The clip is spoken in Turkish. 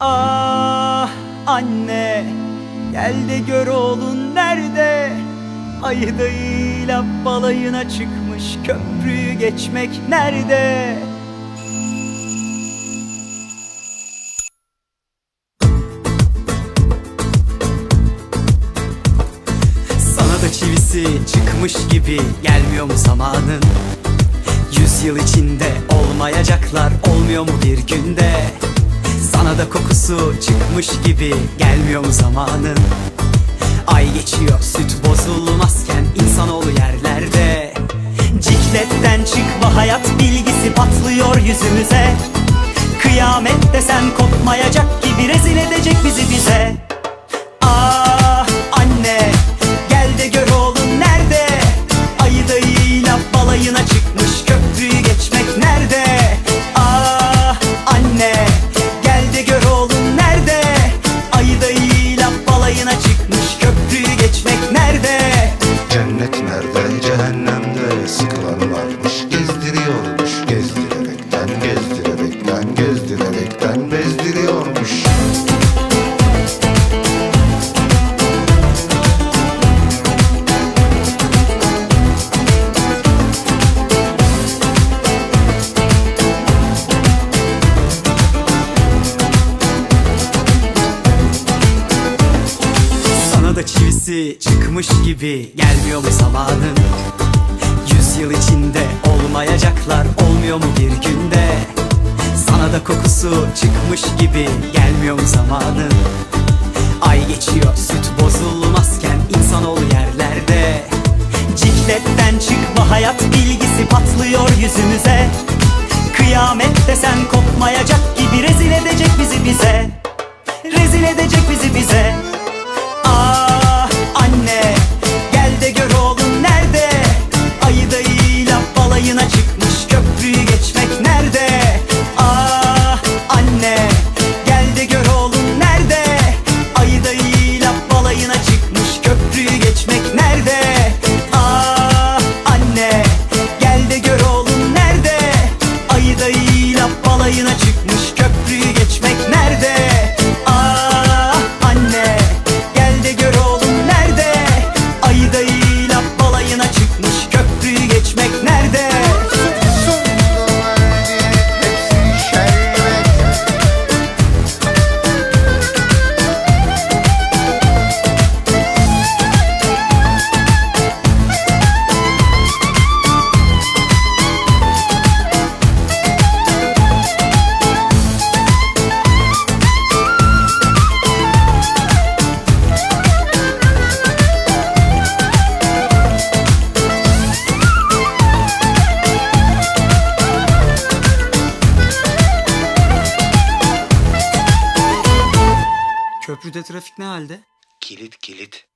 Ah anne gel de gör oğlun nerede? Ayı dayıyla balayına çıkmış köprüyü geçmek nerede? Sana da çivisi çıkmış gibi gelmiyor mu zamanın? Yüz yıl içinde olmayacaklar olmuyor mu bir günde Sana da kokusu çıkmış gibi gelmiyor mu zamanın? Ay geçiyor süt bozulmazken insanoğlu yerlerde. Cikletten çıkma hayat bilgisi patlıyor yüzümüze. Kıyamet desen kopmayacak gibi rezil edecek bizi bize Çivisi çıkmış gibi gelmiyor mu zamanın? Yüz yıl içinde olmayacaklar olmuyor mu bir günde? Sana da kokusu çıkmış gibi gelmiyor mu zamanın? Ay geçiyor süt bozulmazken insanoğlu yerlerde. Cikletten çıkma hayat bilgisi patlıyor yüzümüze. Kıyamet desen kopmayacak gibi rezil edecek bizi bize. Rezil edecek bizi bize dayıyla balayına Köprüde trafik ne halde? Kilit kilit